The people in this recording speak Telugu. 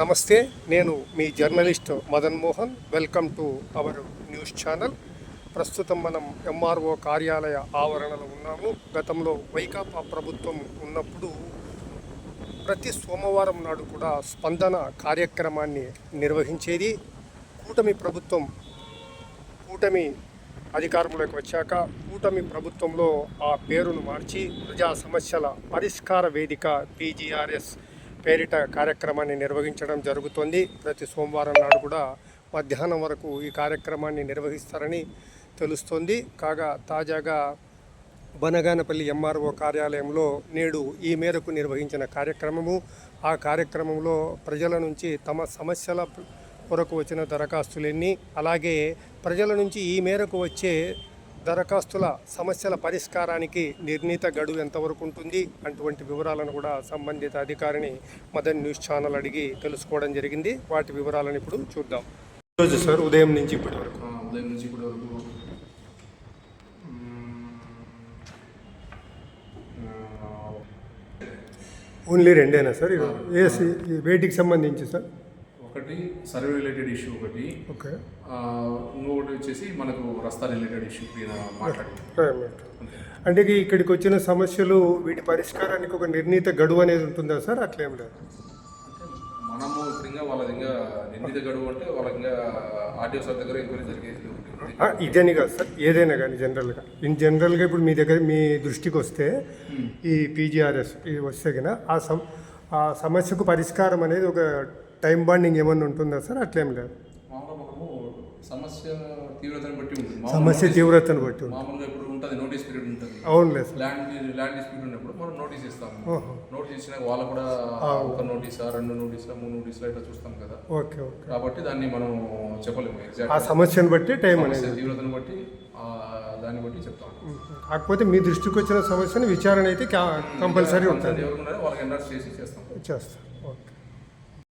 నమస్తే నేను మీ journalist Madan Mohan. Welcome to our news channel. ప్రస్తుతం మనం ఎంఆర్ఓ కార్యాలయ ఆవరణలో ఉన్నాము. గతంలో వైకాపా ప్రభుత్వం ఉన్నప్పుడు ప్రతి సోమవారం నాడు కూడా స్పందన కార్యక్రమాన్ని నిర్వహించేది కూటమి ప్రభుత్వం. కూటమి అధికారంలోకి వచ్చాక కూటమి ప్రభుత్వంలో ఆ పేరును మార్చి ప్రజా సమస్యల పరిష్కార వేదిక పీజీఆర్ఎస్ పేరిట కార్యక్రమాన్ని నిర్వహించడం జరుగుతుంది. ప్రతి సోమవారం నాడు కూడా మధ్యాహ్నం వరకు ఈ కార్యక్రమాన్ని నిర్వహిస్తారని తెలుస్తోంది. కాగా తాజాగా బనగానపల్లి ఎంఆర్ఓ కార్యాలయంలో నేడు ఈ మేరకు నిర్వహించిన కార్యక్రమము. ఆ కార్యక్రమంలో ప్రజల నుంచి తమ సమస్యల కొరకు వచ్చిన దరఖాస్తులన్నీ అలాగే ప్రజల నుంచి ఈ మేరకు వచ్చే దరఖాస్తుల సమస్యల పరిష్కారానికి నిర్ణీత గడువు ఎంతవరకు ఉంటుంది అటువంటి వివరాలను కూడా సంబంధిత అధికారిని మదన్ న్యూస్ ఛానల్ అడిగి తెలుసుకోవడం జరిగింది. వాటి వివరాలను ఇప్పుడు చూద్దాం. ఈరోజు సార్ ఉదయం నుంచి ఇప్పటి వరకు. ఉదయం నుంచి ఇప్పటి వరకు ఓన్లీ రెండేనా సార్? ఏసీ వేటికి సంబంధించి సార్? ఒకటి సర్వే రిలేటెడ్ ఇష్యూ ఒకటి ఓకే. ఇంకొకటి వచ్చేసి మనకు రస్తా రిలేటెడ్ ఇష్యూ అంటే ఇక్కడికి వచ్చిన సమస్యలు వీటి పరిష్కారానికి ఒక నిర్ణీత గడువు అనేది ఉంటుందా సార్? అట్లేం లేదు. మనము ఇప్పుడు ఇంకా వాళ్ళ ఇంకా నిర్ణీత గడువు అంటే వాళ్ళకి ఇంకా ఆర్టీఓ సార్ దగ్గర ఎంక్వైరీ జరిగేది ఇదని కాదు సార్. ఏదైనా కానీ జనరల్గా ఇన్ జనరల్గా ఇప్పుడు మీ దగ్గర మీ దృష్టికి వస్తే ఈ పీజీఆర్ఎస్ వస్తే కన్నా ఆ సమ ఆ సమస్యకు పరిష్కారం అనేది ఒక టైం బాండింగ్ ఏమన్నా ఉంటుందా సార్? అట్లేం లేదు. సమస్య తీవ్రతను బట్టి ఉంటుంది. సమస్య తీవ్రతను బట్టి మామూలుగా ఇప్పుడు ఉంటుంది నోటీస్ పీరియడ్ ఉంటుంది. అవునులే సార్. ల్యాండ్ ల్యాండ్ డిస్ప్యూట్ ఉన్నప్పుడు మనం నోటీస్ ఇస్తాము ఓహో. నోటీస్ ఇచ్చినాక వాళ్ళు కూడా ఒక నోటీసా రెండు నోటీసా మూడు నోటీసులు ఇట్లా చూస్తాం కదా. Okay okay. కాబట్టి దాన్ని మనం చెప్పలేము ఆ సమస్యను బట్టి టైం అనేది తీవ్రతను బట్టి దాన్ని బట్టి చెప్తాం. కాకపోతే మీ దృష్టికి వచ్చిన సమస్యను విచారణ అయితే కంపల్సరీ ఉంటుంది. ఎవరు వాళ్ళకి ఎండార్స్ చేసి చేస్తాం. చేస్తాం.